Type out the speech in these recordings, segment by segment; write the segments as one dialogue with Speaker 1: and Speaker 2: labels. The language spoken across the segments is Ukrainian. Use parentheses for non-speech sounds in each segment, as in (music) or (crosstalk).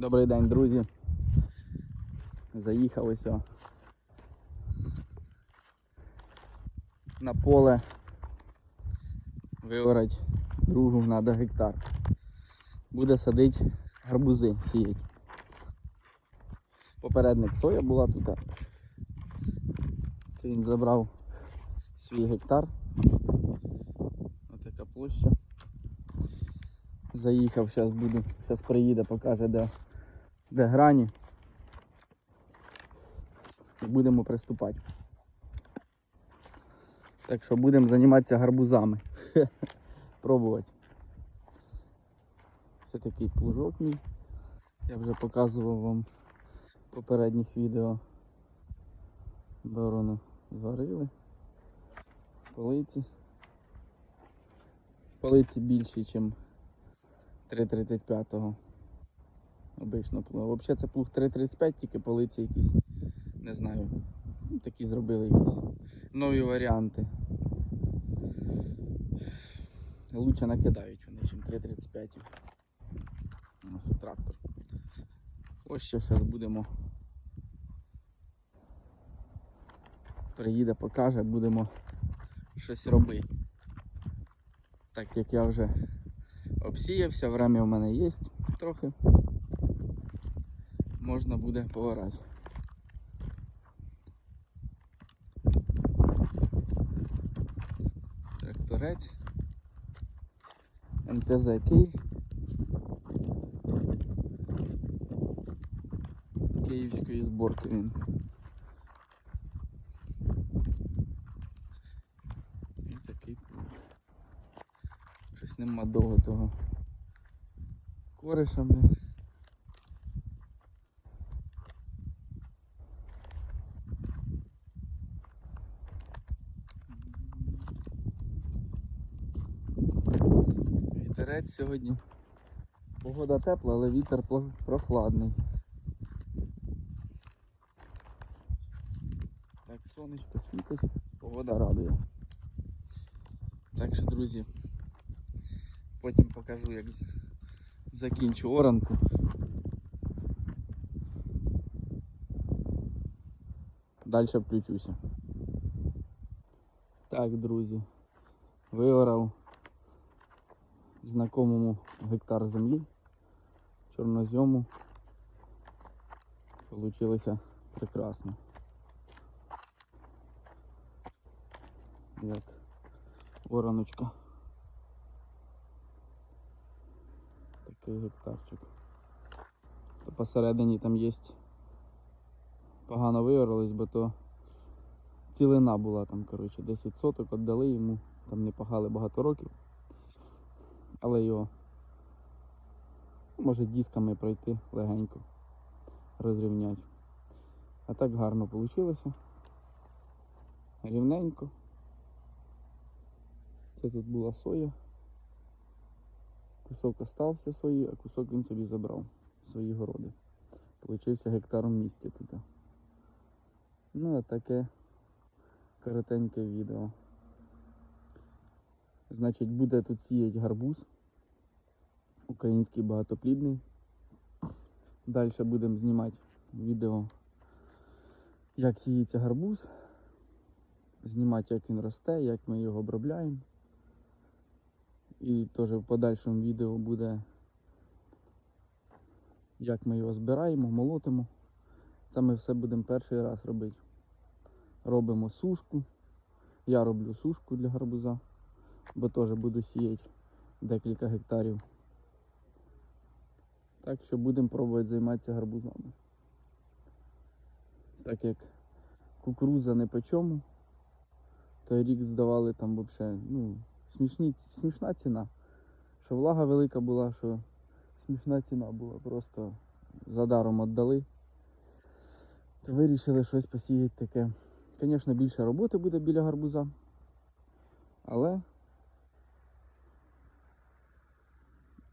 Speaker 1: Добрий день, друзі. Заїхав ось на поле виорать другу надо гектар. Буде садити гарбузи сіять. Попередник соя була тут. Це він забрав свій гектар. Ось така площа. Заїхав, зараз буду, зараз приїде, покаже де, де грані. І будемо приступати. Так що будемо займатися гарбузами. (laughs) Пробувати. Це такий плужок мій. Я вже показував вам в попередніх відео. Борону зварили. Полиці. Полиці більші, ніж 3,35 обично. Взагалі це плуг 3,35, тільки полиці якісь, не знаю, такі зробили якісь нові варіанти. Лучше накидають вони, ніж 3,35. У нас трактор. Ось що зараз будемо. Приїде, покаже, будемо щось робити. Так як я вже обсіявся, время в мене є трохи. Можна буде поворати. Тракторець. МТЗ Київ. Київської зборки він. І такий. Щось нема довго того кориша, бля. Вітерець сьогодні. Погода тепла, але вітер прохладний. Так, сонечко світить, погода радує. Так що, друзі, потім покажу, як закінчу оранку. Далі включуся. Так, друзі, виорав знакомому гектар землі, чорнозьому. Получилося прекрасно. Як ораночка. Такий гектарчик. То посередині там є погано виорались, бо то цілина була там, коротше, 10 соток віддали йому, там не пахали багато років. Але його може дисками пройти легенько, розрівняти. А так гарно вийшло. Рівненько. Це тут була соя. Кусок остався сої, а кусок він собі забрав свої городи. Получився гектар в місті тут. Ну, а таке коротеньке відео. Значить, буде тут сіять гарбуз. Український багатоплідний. Далі будемо знімати відео, як сіється гарбуз. Знімати, як він росте, як ми його обробляємо. І теж в подальшому відео буде, як ми його збираємо, молотимо. Це ми все будемо перший раз робити. Робимо сушку. Я роблю сушку для гарбуза, бо теж буду сіяти декілька гектарів. Так що будемо пробувати займатися гарбузами. Так як кукуруза не по чому, той рік здавали там взагалі, ну, смішні, смішна ціна. Що влага велика була, що смішна ціна була, просто задаром віддали. То вирішили щось посіяти таке. Звісно, більше роботи буде біля гарбуза. Але.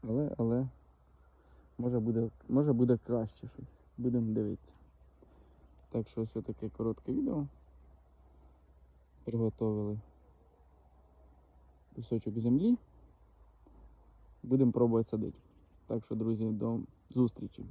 Speaker 1: Але, але. Може буде, може буде краще щось. Будемо дивитися. Так що ось таке коротке відео. Приготовили кусочок землі. Будемо пробувати садити. Так що, друзі, до зустрічі.